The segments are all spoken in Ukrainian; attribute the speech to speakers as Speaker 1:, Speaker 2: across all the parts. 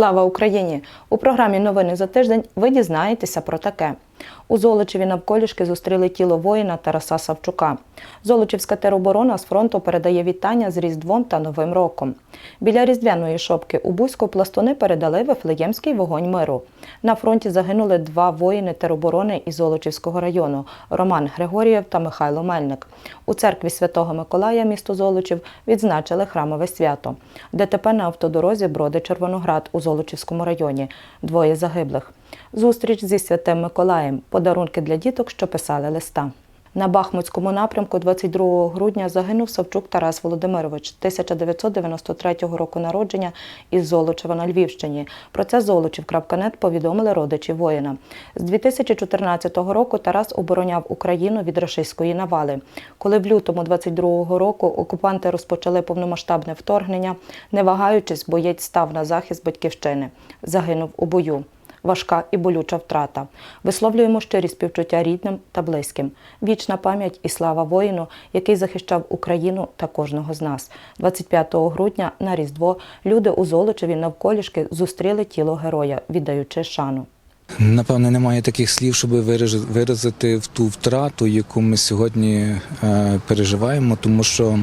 Speaker 1: Слава Україні! У програмі Новини за тиждень ви дізнаєтеся про таке. У Золочеві навколішки зустріли тіло воїна Тараса Савчука. Золочівська тероборона з фронту передає вітання з Різдвом та Новим роком. Біля різдвяної шопки у Бузьку пластуни передали Вифлеємський вогонь миру. На фронті загинули два воїни тероборони із Золочівського району Роман Григорієв та Михайло Мельник. У церкві Святого Миколая місто Золочів відзначили храмове свято. ДТП на автодорозі Броди Червоноград у Золочівському районі. Двоє загиблих. Зустріч зі святим Миколаєм. Подарунки для діток, що писали листа. На Бахмутському напрямку 22 грудня загинув Савчук Тарас Володимирович 1993 року народження із Золочева на Львівщині. Про це Золочів.нет повідомили родичі воїна. З 2014 року Тарас обороняв Україну від рашистської навали. Коли в лютому 22 року окупанти розпочали повномасштабне вторгнення, не вагаючись, боєць став на захист батьківщини. Загинув у бою важка і болюча втрата. Висловлюємо щирі співчуття рідним та близьким. Вічна пам'ять і слава воїну, який захищав Україну та кожного з нас. 25 грудня на Різдво люди у Золочеві навколішки зустріли тіло героя, віддаючи шану.
Speaker 2: Напевне, немає таких слів, щоб виразити в ту втрату, яку ми сьогодні е, переживаємо, тому що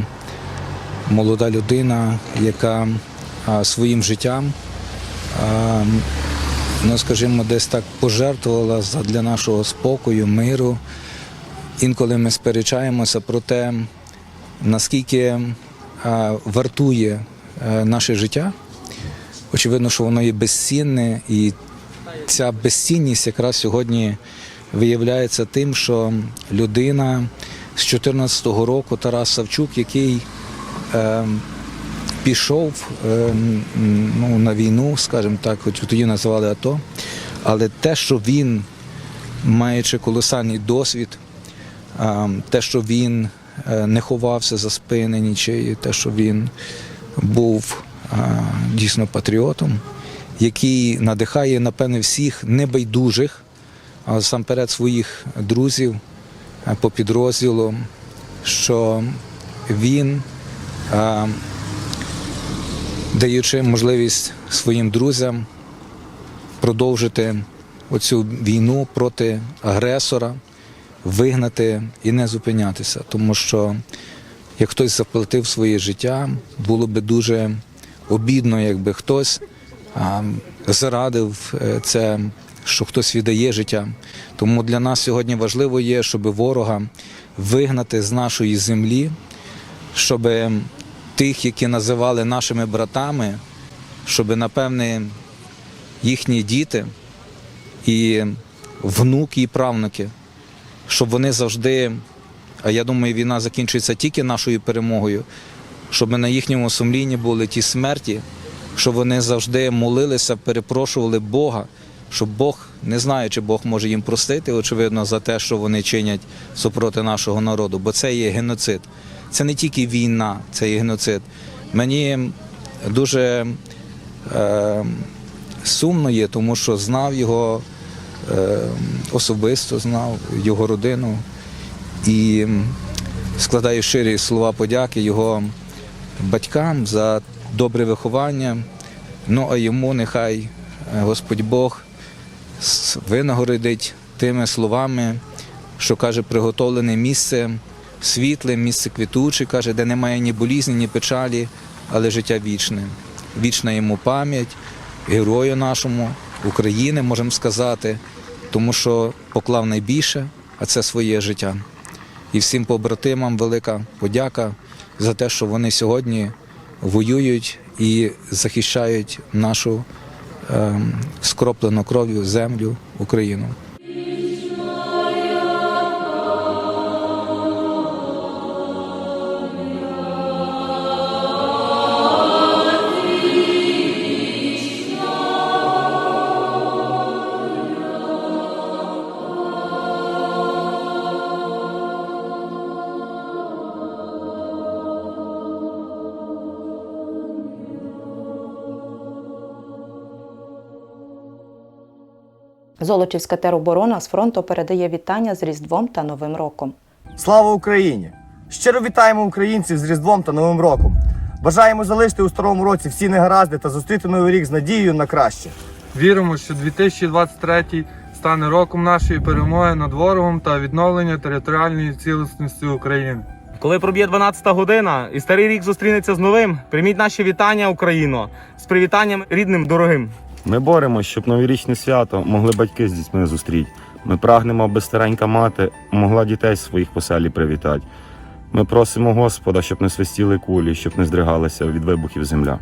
Speaker 2: молода людина, яка своїм життям, ну скажімо, десь так пожертвувала для нашого спокою, миру. Інколи ми сперечаємося про те, наскільки е, вартує е, наше життя. Очевидно, що воно є безцінне, і ця безцінність якраз сьогодні виявляється тим, що людина з 2014 року, Тарас Савчук, який е, пішов е, ну, на війну, скажімо так, хоч тоді називали АТО, але те, що він, маючи колосальний досвід, е, те, що він е, не ховався за спини нічиї, те, що він був е, дійсно патріотом, який надихає, напевне, всіх небайдужих, а сам-перед своїх друзів е, по підрозділу, що він, е, даючи можливість своїм друзям продовжити оцю війну проти агресора, вигнати і не зупинятися, тому що як хтось заплатив своє життя, було би дуже обідно, якби хтось зарадив е, це, що хтось віддає життя. Тому для нас сьогодні важливо є, щоб ворога вигнати з нашої землі, щоб тих, які називали нашими братами, щоб, напевне, їхні діти і внуки і правнуки, щоб вони завжди, а я думаю, війна закінчується тільки нашою перемогою, щоб на їхньому сумлінні були ті смерті, щоб вони завжди молилися, перепрошували Бога, щоб Бог, не знаю, чи Бог може їм простити, очевидно, за те, що вони чинять супроти нашого народу, бо це є геноцид. Це не тільки війна, це є геноцид. Мені дуже е, сумно є, тому що знав його е, особисто, знав його родину і складаю щирі слова подяки його батькам за добре виховання. Ну а йому нехай е, Господь Бог винагородить тими словами, що каже, приготовлене місце світле, місце квітуче, каже, де немає ні болізні, ні печалі, але життя вічне. Вічна йому пам'ять, герою нашому, України, можемо сказати, тому що поклав найбільше, а це своє життя. І всім побратимам велика подяка за те, що вони сьогодні воюють і захищають нашу ем, скроплену кров'ю землю Україну.
Speaker 1: Золочівська тероборона з фронту передає вітання з Різдвом та Новим роком.
Speaker 3: Слава Україні! Щиро вітаємо українців з Різдвом та Новим роком. Бажаємо залишити у старому році всі негаразди та зустріти новий рік з надією на краще.
Speaker 4: Віримо, що 2023 стане роком нашої перемоги над ворогом та відновлення територіальної цілісності України.
Speaker 5: Коли проб'є 12 година і старий рік зустрінеться з новим, прийміть наші вітання, Україно, з привітанням рідним дорогим.
Speaker 6: Ми боремося, щоб новорічне свято могли батьки з дітьми зустріти. Ми прагнемо, аби старенька мати могла дітей своїх по селі привітати. Ми просимо Господа, щоб не свистіли кулі, щоб не здригалася від вибухів земля.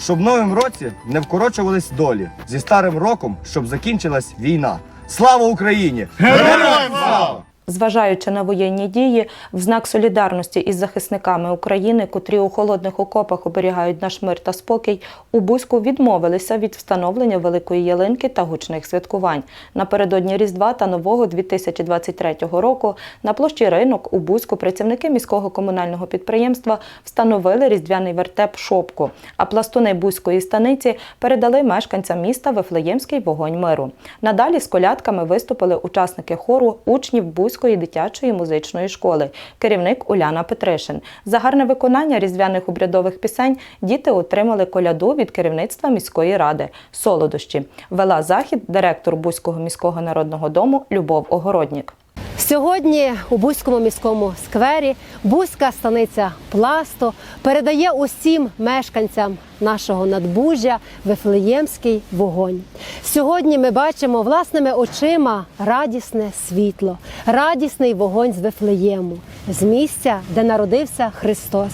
Speaker 3: Щоб в новому році не вкорочувались долі. Зі старим роком, щоб закінчилась війна. Слава Україні! Героям слава!
Speaker 1: Зважаючи на воєнні дії, в знак солідарності із захисниками України, котрі у холодних окопах оберігають наш мир та спокій, у Бузьку відмовилися від встановлення великої ялинки та гучних святкувань. Напередодні Різдва та нового 2023 року на площі ринок у Бузьку працівники міського комунального підприємства встановили різдвяний вертеп шопку, а пластуни Бузької станиці передали мешканцям міста Вифлеємський вогонь миру. Надалі з колядками виступили учасники хору учнів Бузької дитячої музичної школи, керівник Уляна Петришин. За гарне виконання різдвяних обрядових пісень діти отримали коляду від керівництва міської ради Солодощі. Вела захід директор Бузького міського народного дому Любов Огороднік.
Speaker 7: Сьогодні у Бузькому міському сквері Бузька станиця Пласто передає усім мешканцям нашого надбужжя Вифлеємський вогонь. Сьогодні ми бачимо власними очима радісне світло, радісний вогонь з Вифлеєму, з місця, де народився Христос.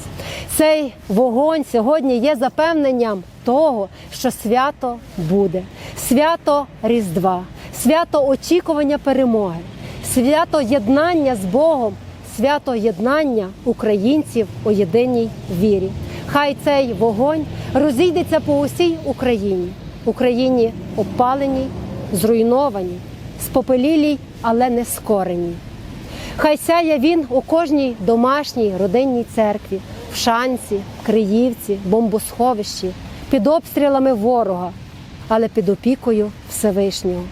Speaker 7: Цей вогонь сьогодні є запевненням того, що свято буде, свято Різдва, свято очікування перемоги свято єднання з Богом, свято єднання українців у єдиній вірі. Хай цей вогонь розійдеться по усій Україні, Україні опаленій, зруйнованій, спопелілій, але не скореній. Хай сяє він у кожній домашній родинній церкві, в шанці, Криївці, бомбосховищі, під обстрілами ворога, але під опікою Всевишнього.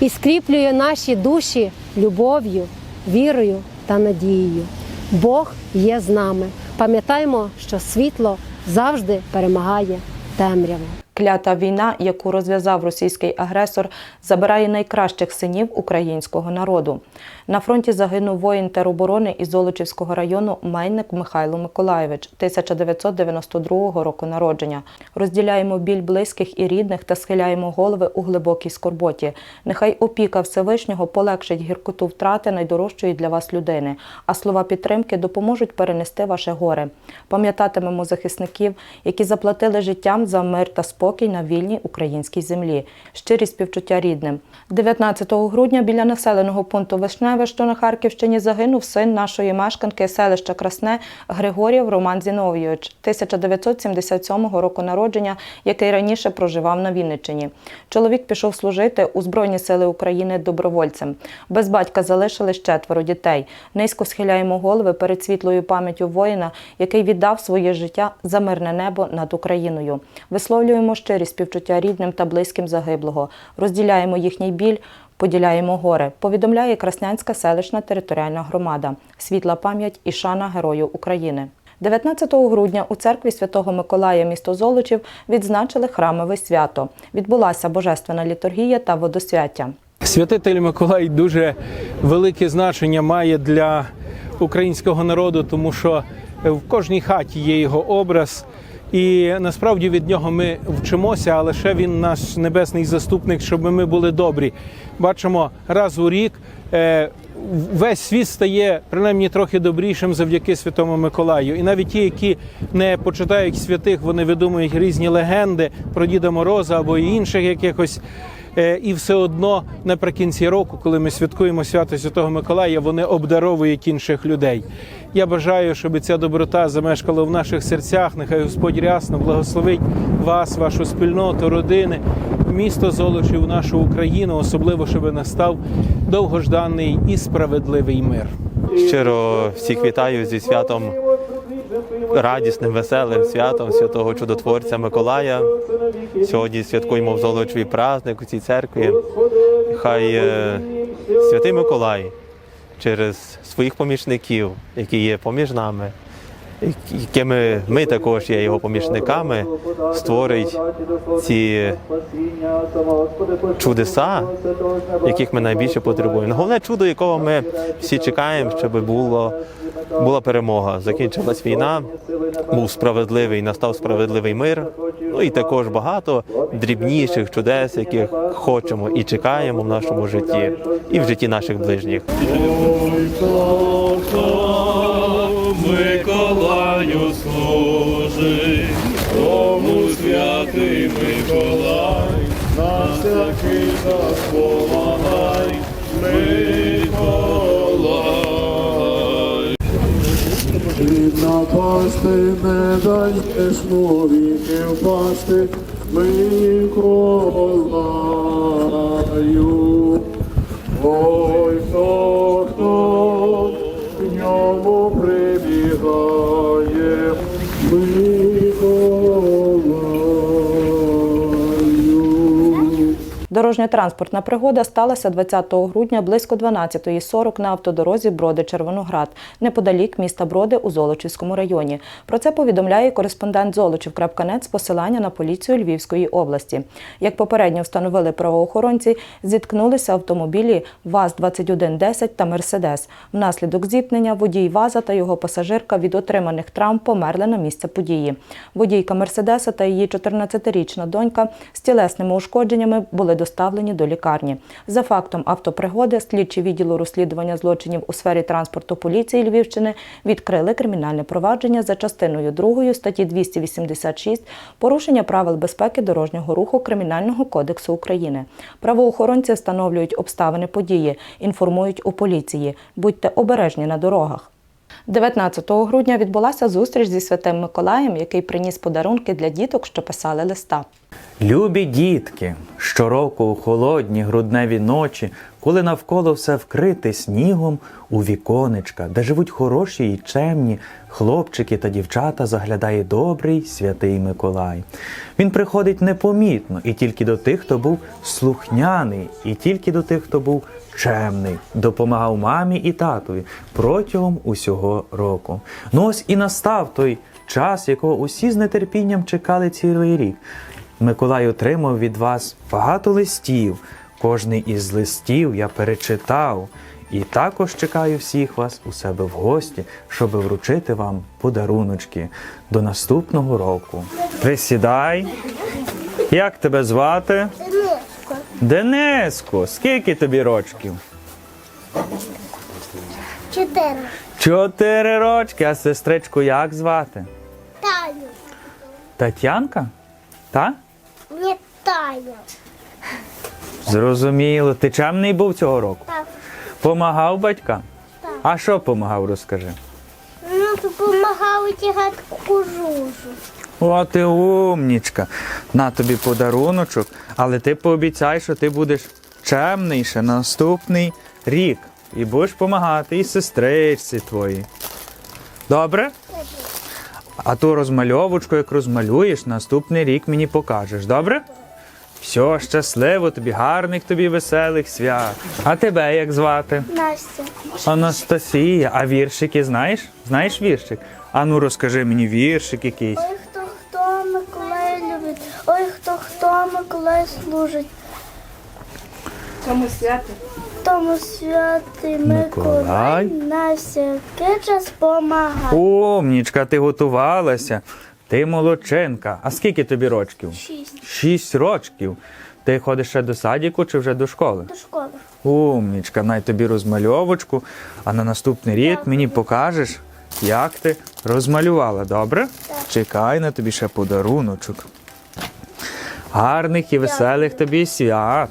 Speaker 7: І скріплює наші душі любов'ю, вірою та надією. Бог є з нами. Пам'ятаймо, що світло завжди перемагає темряву.
Speaker 1: Клята війна, яку розв'язав російський агресор, забирає найкращих синів українського народу. На фронті загинув воїн тероборони із Золочівського району Майник Михайло Миколаєвич, 1992 року народження. Розділяємо біль близьких і рідних та схиляємо голови у глибокій скорботі. Нехай опіка Всевишнього полегшить гіркоту втрати найдорожчої для вас людини, а слова підтримки допоможуть перенести ваше горе. Пам'ятатимемо захисників, які заплатили життям за мир та спокій на вільній українській землі. Щирі співчуття рідним. 19 грудня біля населеного пункту Вишневе, що на Харківщині, загинув син нашої мешканки селища Красне Григорєв Роман Зіновійович, 1977 року народження, який раніше проживав на Вінниччині. Чоловік пішов служити у Збройні Сили України добровольцем. Без батька залишились четверо дітей. Низько схиляємо голови перед світлою пам'яттю воїна, який віддав своє життя за мирне небо над Україною. Висловлюємо щирі співчуття рідним та близьким загиблого, розділяємо їхній біль. Поділяємо горе, повідомляє Краснянська селищна територіальна громада. Світла пам'ять і шана Герою України. 19 грудня у церкві Святого Миколая місто Золочів відзначили храмове свято. Відбулася божественна літургія та водосвяття.
Speaker 8: Святитель Миколай дуже велике значення має для українського народу, тому що в кожній хаті є його образ. І насправді від нього ми вчимося, але ще він наш небесний заступник, щоб ми були добрі. Бачимо раз у рік. е, Весь світ стає принаймні трохи добрішим завдяки Святому Миколаю. І навіть ті, які не почитають святих, вони видумують різні легенди про Діда Мороза або інших якихось І все одно наприкінці року, коли ми святкуємо свято Святого Миколая, вони обдаровують інших людей. Я бажаю, щоб ця доброта замешкала в наших серцях. Нехай Господь рясно благословить вас, вашу спільноту, родини, місто Золочів, нашу Україну, особливо, щоб настав довгожданий і справедливий мир.
Speaker 9: Щиро всіх вітаю зі святом радісним, веселим святом святого чудотворця Миколая. Сьогодні святкуємо в Золочеві праздник у цій церкві. Хай е, святий Миколай через своїх помічників, які є поміж нами, якими ми також є його помічниками, створить ці чудеса, яких ми найбільше потребуємо. Головне чудо, якого ми всі чекаємо, щоб було, була перемога. Закінчилась війна, був справедливий, настав справедливий мир. Ну і також багато дрібніших чудес, яких хочемо і чекаємо в нашому житті, і в житті наших ближніх.
Speaker 10: Миколаю служить, тому святий Миколай, нас такий допомагай, напасти не дайш віки впасти, Миколаю.
Speaker 1: Дорожньо-транспортна пригода сталася 20 грудня близько 12.40 на автодорозі Броди-Червоноград, неподалік міста Броди у Золочівському районі. Про це повідомляє кореспондент Золочів.нет з посилання на поліцію Львівської області. Як попередньо встановили правоохоронці, зіткнулися автомобілі ВАЗ-2110 та Мерседес. Внаслідок зіткнення водій ВАЗа та його пасажирка від отриманих травм померли на місце події. Водійка Мерседеса та її 14-річна донька з тілесними ушкодженнями були доставлені до лікарні. За фактом автопригоди слідчі відділу розслідування злочинів у сфері транспорту поліції Львівщини відкрили кримінальне провадження за частиною 2 статті 286 порушення правил безпеки дорожнього руху Кримінального кодексу України. Правоохоронці встановлюють обставини події, інформують у поліції. Будьте обережні на дорогах. 19 грудня відбулася зустріч зі святим Миколаєм, який приніс подарунки для діток, що писали листа.
Speaker 11: Любі дітки, щороку у холодні грудневі ночі, коли навколо все вкрите снігом, у віконечка, де живуть хороші і чемні хлопчики та дівчата, заглядає добрий святий Миколай. Він приходить непомітно і тільки до тих, хто був слухняний, і тільки до тих, хто був чемний, допомагав мамі і татові протягом усього року. Ну ось і настав той час, якого усі з нетерпінням чекали цілий рік. Миколай отримав від вас багато листів. Кожний із листів я перечитав. І також чекаю всіх вас у себе в гості, щоб вручити вам подаруночки до наступного року. Присідай. Як тебе звати? Дениско. Дениско, скільки тобі рочків?
Speaker 12: Чотири.
Speaker 11: Чотири рочки, а сестричку як звати?
Speaker 12: Таню.
Speaker 11: Тетянка? Та?
Speaker 12: Не Таня.
Speaker 11: Зрозуміло. Ти чемний був цього року?
Speaker 12: Так.
Speaker 11: Помагав батькам?
Speaker 12: Так.
Speaker 11: А що помагав, розкажи?
Speaker 12: Ну, допомагали тягати кукурузу.
Speaker 11: О, ти умнічка. На тобі подаруночок, але ти пообіцяй, що ти будеш чемний ще наступний рік. І будеш допомагати і сестричці твоїй. Добре? А ту розмальовочку, як розмалюєш, наступний рік мені покажеш, добре? Все, щасливо тобі, гарних тобі веселих свят. А тебе як звати?
Speaker 12: Настя.
Speaker 11: Анастасія, а віршики знаєш? Знаєш віршик? А ну розкажи мені віршик якийсь.
Speaker 12: Ой, хто хто Миколай любить. Ой, хто хто Миколай служить.
Speaker 1: Цьому свято
Speaker 12: Тому святий
Speaker 11: Миколай.
Speaker 12: Миколай на всякий час помагає.
Speaker 11: Умнічка, ти готувалася. Ти молодчинка. А скільки тобі рочків?
Speaker 12: Шість.
Speaker 11: Шість рочків. Ти ходиш ще до садіку чи вже до школи?
Speaker 12: До школи.
Speaker 11: Умнічка, най тобі розмальовочку, а на наступний рік мені покажеш, як ти розмалювала, добре? Чекай на тобі ще подаруночок. Гарних і веселих тобі свят.